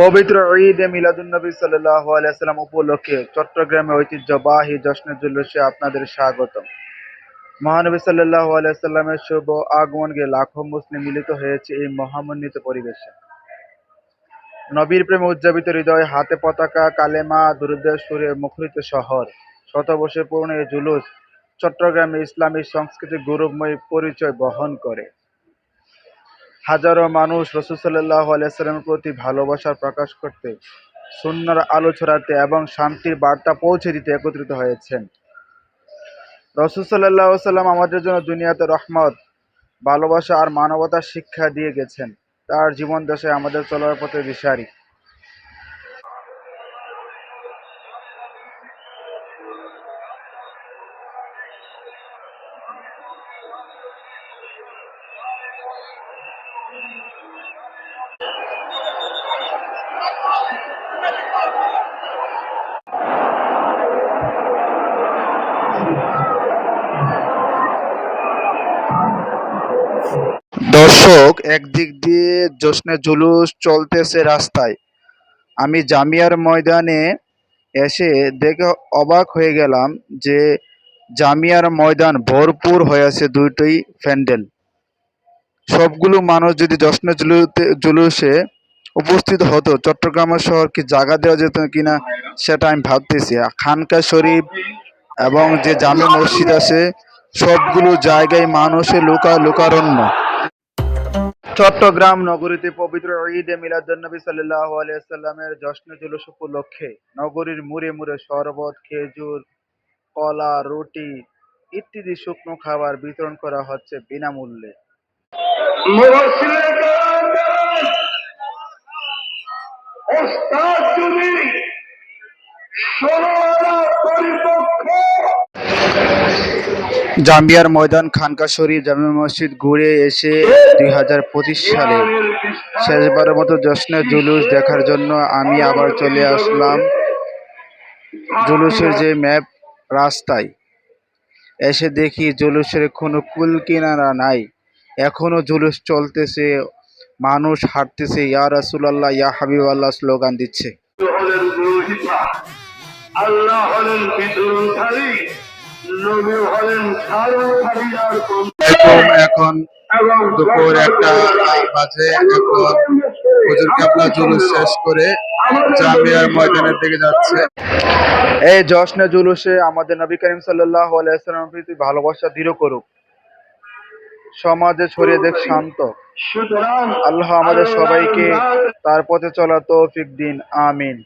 পবিত্র ঈদে মিলাদুন্নবী সাল্লাল্লাহু আলাইহি সাল্লাম উপলক্ষে চট্টগ্রামে ঐতিহ্যবাহী জশ্নে জুলুসে আপনাদের স্বাগতম। মহানবী সাল্লাল্লাহু আলাইহি সাল্লামের শুভ আগমনকে লাখো মুসলিম মিলিত হয়েছে এই মহামণ্ডিত পরিবেশে। নবীর প্রেমে উজ্জীবিত হৃদয়, হাতে পতাকা, কালেমা, দুরুদের সুরে মুখরিত শহর শত বছর পুরনো এই জুলুস চট্টগ্রামে ইসলামী সংস্কৃতির গৌরবময় পরিচয় বহন করে। হাজারো মানুষ রসুল সাল্লাহ প্রতি ভালোবাসার প্রকাশ করতে, সুন্নার আলো ছড়াতে এবং শান্তির বার্তা পৌঁছে দিতে একত্রিত হয়েছেন। রসুল সাল্লাহ সাল্লাম আমাদের জন্য দুনিয়াতে রহমত, ভালোবাসা আর মানবতার শিক্ষা দিয়ে গেছেন। তার জীবন দশায় আমাদের চলার পথে দিশারি দর্শক, একদিক দিয়ে জশ্নে জুলুস চলতেছে রাস্তায়। আমি জামিয়ার ময়দানে এসে দেখে অবাক হয়ে গেলাম যে জামিয়ার ময়দান ভরপুর হয়ে আছে দুইটাই প্যান্ডেল। সবগুলো মানুষ যদি জশ্নে জুলুসে উপস্থিত হতো, চট্টগ্রামের শহর কি জায়গা দেওয়া যেত কিনা সেটা আমি ভাবতেছি। খানকা শরীফ এবং যে জামে মসজিদ আছে, সবগুলো জায়গায় মানুষে লোকা, লোকারণ্য। চট্টগ্রাম নগরীতে পবিত্র ঈদে মিলাদুন্নবী সাল্লাল্লাহু আলাইহি সাল্লামের জশ্নে জুলুস উপলক্ষে নগরীর মুড়ে মুড়ে শরবত, খেজুর, কলা, রুটি ইত্যাদি শুকনো খাবার বিতরণ করা হচ্ছে বিনামূল্যে। জাম্বিয়ার ময়দান খানকা শরীফ জামে মসজিদ ঘুরে এসে দুই হাজার পঁচিশ সালে শেষবারের মতো জশ্নে জুলুস দেখার জন্য আমি আবার চলে আসলাম। জুলুসের যে ম্যাপ রাস্তায়। এসে দেখি জুলুসের কোনো কুল কিনারা নাই। এখনও জুলুস চলতেছে মানুষ হাঁটতেছে ইয়া রাসূলুল্লাহ ইয়া হাবিবাল্লাহ স্লোগান দিচ্ছে। আল্লাহ হলেন বিদ্রোহী নবী হলেন সারোধারী এখন দুপুর একটা বাজে এখন হুজুর কেবলা জুলুস শেষ করে জামিয়ার ময়দানের দিকে যাচ্ছে। এই জশ্নে জুলুসে আমাদের নবী করিম আলাইহি ওয়াসাল্লাম ভালোবাসা দৃঢ় করুক। সমাজে ছড়িয়ে দেখ শান্ত। আল্লাহ আমাদের সবাইকে তার পথে চলা তৌফিক দিন আমিন।